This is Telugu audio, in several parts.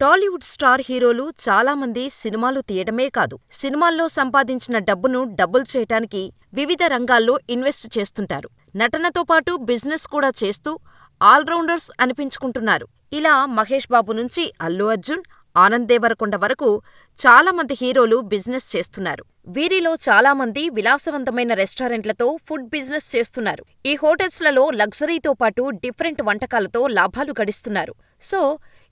టాలీవుడ్ స్టార్ హీరోలు చాలామంది సినిమాలు తీయడమే కాదు, సినిమాల్లో సంపాదించిన డబ్బును డబుల్ చేయటానికి వివిధ రంగాల్లో ఇన్వెస్ట్ చేస్తుంటారు. నటనతో పాటు బిజినెస్ కూడా చేస్తూ ఆల్రౌండర్స్ అనిపించుకుంటున్నారు. ఇలా మహేష్ బాబు నుంచి అల్లు అర్జున్, ఆనంద్ దేవరకొండ వరకు చాలామంది హీరోలు బిజినెస్ చేస్తున్నారు. వీరిలో చాలామంది విలాసవంతమైన రెస్టారెంట్లతో ఫుడ్ బిజినెస్ చేస్తున్నారు. ఈ హోటల్స్లలో లగ్జరీతో పాటు డిఫరెంట్ వంటకాలతో లాభాలు గడిస్తున్నారు. సో,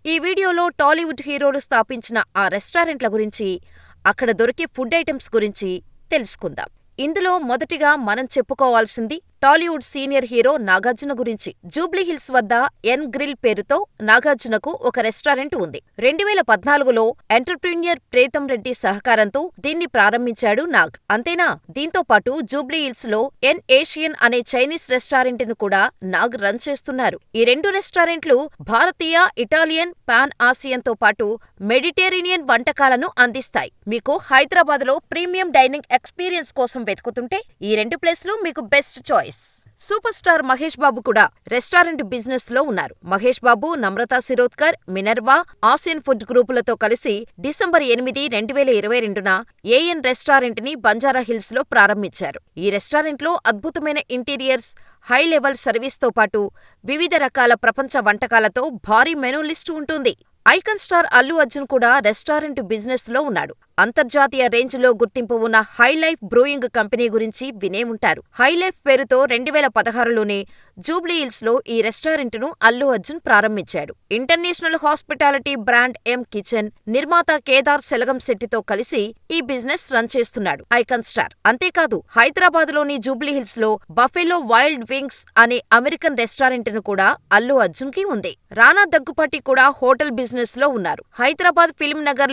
ఈ వీడియోలో టాలీవుడ్ హీరోలు స్థాపించిన ఆ రెస్టారెంట్ల గురించి, అక్కడ దొరికే ఫుడ్ ఐటెమ్స్ గురించి తెలుసుకుందాం. ఇందులో మొదటిగా మనం చెప్పుకోవాల్సింది టాలీవుడ్ సీనియర్ హీరో నాగార్జున గురించి. జూబ్లీహిల్స్ వద్ద ఎన్ గ్రిల్ పేరుతో నాగార్జునకు ఒక రెస్టారెంట్ ఉంది. రెండువేల పద్నాలుగులో ఎంటర్ప్రీన్యూర్ ప్రీతం రెడ్డి సహకారంతో దీన్ని ప్రారంభించాడు నాగ్. అంతేనా దీంతో పాటు జూబ్లీహిల్స్లో ఎన్ ఏషియన్ అనే చైనీస్ రెస్టారెంట్ను కూడా నాగ్ రన్ చేస్తున్నారు. ఈ రెండు రెస్టారెంట్లు భారతీయ, ఇటాలియన్, పాన్ ఆసియన్తో పాటు మెడిటేరేనియన్ వంటకాలను అందిస్తాయి. మీకు హైదరాబాద్లో ప్రీమియం డైనింగ్ ఎక్స్పీరియన్స్ కోసం వెతుకుతుంటే ఈ రెండు ప్లేస్లు మీకు best choice. Super star Mahesh Babu కూడా రెస్టారెంట్ బిజినెస్లో ఉన్నారు. Mahesh Babu, Namrata Shirodkar, Minerva, Asian food గ్రూపులతో కలిసి డిసెంబర్ ఎనిమిది, రెండు వేల ఇరవై రెండున ఏఎన్ రెస్టారెంట్ని బంజారాహిల్స్లో ప్రారంభించారు. ఈ రెస్టారెంట్లో అద్భుతమైన ఇంటీరియర్స్, హై లెవెల్ సర్వీస్తో పాటు వివిధ రకాల ప్రపంచ వంటకాలతో భారీ మెనూ లిస్టు ఉంటుంది. ఐకాన్ స్టార్ అల్లు అర్జున్ కూడా రెస్టారెంట్ బిజినెస్లో ఉన్నాడు. అంతర్జాతీయ రేంజ్లో గుర్తింపు ఉన్న హైలైఫ్ బ్రూయింగ్ కంపెనీ గురించి వినే ఉంటారు. హైలైఫ్ పేరుతో రెండువేల పదహారులోనే జూబ్లీహిల్స్లో ఈ రెస్టారెంట్ను అల్లు అర్జున్ ప్రారంభించాడు. International hospitality brand M kitchen నిర్మాత కేదార్ సెలగం శెట్టితో కలిసి ఈ బిజినెస్ రన్ చేస్తున్నాడు ఐకన్ స్టార్. అంతేకాదు హైదరాబాద్లోని జూబ్లీహిల్స్లో బఫెలో వైల్డ్ వింగ్స్ అనే అమెరికన్ రెస్టారెంట్ను కూడా అల్లు అర్జున్కి ఉంది. రానా దగ్గుపాటి కూడా హోటల్ బిజినెస్లో ఉన్నారు. హైదరాబాద్ ఫిల్మ్ నగర్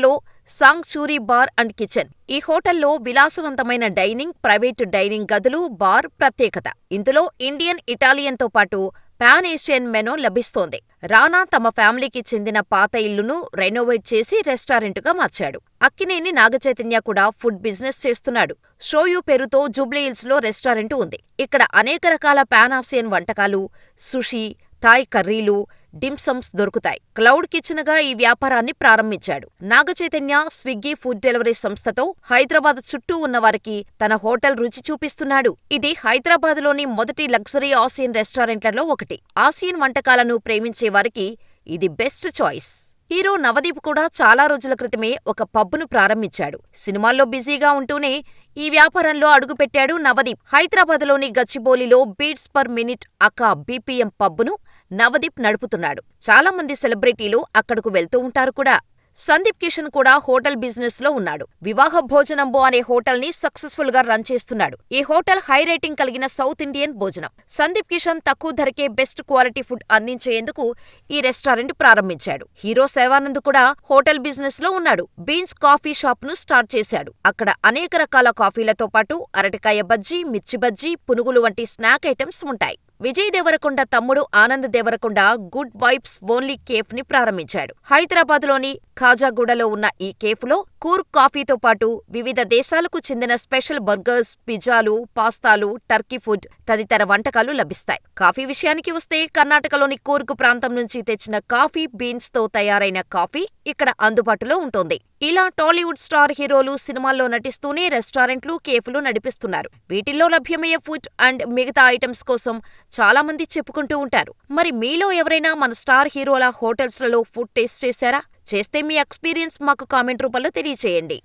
లో బార్ అండ్ కిచెన్. ఈ హోటల్లో విలాసవంతమైన డైనింగ్, ప్రైవేటు డైనింగ్ గదులు, బార్ ప్రత్యేకత. ఇందులో ఇండియన్, ఇటాలియన్తో పాటు పాన్ ఏషియన్ మెనూ లభిస్తోంది. రానా తమ ఫ్యామిలీకి చెందిన పాత ఇల్లును రెనోవేట్ చేసి రెస్టారెంటుగా మార్చాడు. అక్కినేని నాగచైతన్య కూడా ఫుడ్ బిజినెస్ చేస్తున్నాడు. షోయూ పేరుతో జూబ్లీహిల్స్లో రెస్టారెంట్ ఉంది. ఇక్కడ అనేక రకాల పాన్ ఆసియన్ వంటకాలు, సుషీ, థాయ్ కర్రీలు, డిమ్సమ్స్ దొరుకుతాయి. క్లౌడ్ కిచెన్గా ఈ వ్యాపారాన్ని ప్రారంభించాడు. నాగచైతన్య స్విగ్గీ ఫుడ్ డెలివరీ సంస్థతో హైదరాబాద్ చుట్టూ ఉన్నవారికి తన హోటల్ రుచి చూపిస్తున్నాడు. ఇది హైదరాబాద్లోని మొదటి లగ్జరీ ఆసియన్ రెస్టారెంట్లలో ఒకటి. ఆసియన్ వంటకాలను ప్రేమించే వారికి ఇది బెస్ట్ చాయిస్. హీరో నవదీప్ కూడా చాలా రోజుల క్రితమే ఒక పబ్ను ప్రారంభించాడు. సినిమాల్లో బిజీగా ఉంటూనే ఈ వ్యాపారంలో అడుగుపెట్టాడు నవదీప్. హైదరాబాద్లోని గచ్చిబౌలిలో beats per minute aka BPM పబ్ను Navdeep నడుపుతున్నాడు. చాలా మంది సెలబ్రిటీలు అక్కడకు వెళ్తూ ఉంటారు కూడా. సందీప్ కిషన్ కూడా హోటల్ బిజినెస్లో ఉన్నాడు. వివాహ భోజనంబో అనే హోటల్ని సక్సెస్ఫుల్గా రన్ చేస్తున్నాడు. ఈ హోటల్ హై రేటింగ్ కలిగిన సౌత్ ఇండియన్ భోజనం. సందీప్ కిషన్ తక్కువ ధరకే బెస్ట్ క్వాలిటీ ఫుడ్ అందించేందుకు ఈ రెస్టారెంట్ ప్రారంభించాడు. హీరో శర్వానంద్ కూడా హోటల్ బిజినెస్లో ఉన్నాడు. బీన్స్ కాఫీ షాప్ను స్టార్ట్ చేశాడు. అక్కడ అనేక రకాల కాఫీలతో పాటు అరటికాయ బజ్జీ, మిర్చి బజ్జీ, పునుగులు వంటి స్నాక్ ఐటమ్స్ ఉంటాయి. విజయ్ దేవరకొండ తమ్ముడు Anand Deverakonda good vibes only కేఫ్ని ప్రారంభించాడు. హైదరాబాద్లోని ఖాజాగూడలో ఉన్న ఈ కేఫ్లో కూర్ కూర్గ్ కాఫీతో పాటు వివిధ దేశాలకు చెందిన స్పెషల్ బర్గర్స్, పిజ్జాలు, పాస్తాలు, టర్కీ ఫుడ్ తదితర వంటకాలు లభిస్తాయి. కాఫీ విషయానికి వస్తే కర్ణాటకలోని కూర్గ్ ప్రాంతం నుంచి తెచ్చిన కాఫీ బీన్స్తో తయారైన కాఫీ ఇక్కడ అందుబాటులో ఉంటుంది. ఇలా టాలీవుడ్ స్టార్ హీరోలు సినిమాల్లో నటిస్తూనే రెస్టారెంట్లు, కేఫ్లు నడిపిస్తున్నారు. వీటిల్లో లభ్యమయ్యే ఫుడ్ అండ్ మిగతా ఐటమ్స్ కోసం చాలా మంది చెప్పుకుంటూ ఉంటారు. మరి మీలో ఎవరైనా మన స్టార్ హీరోల హోటల్స్లలో ఫుడ్ టేస్ట్ చేశారా? చేస్తే మీ ఎక్స్పీరియన్స్ మాకు కామెంట్ రూపంలో తెలియచేయండి.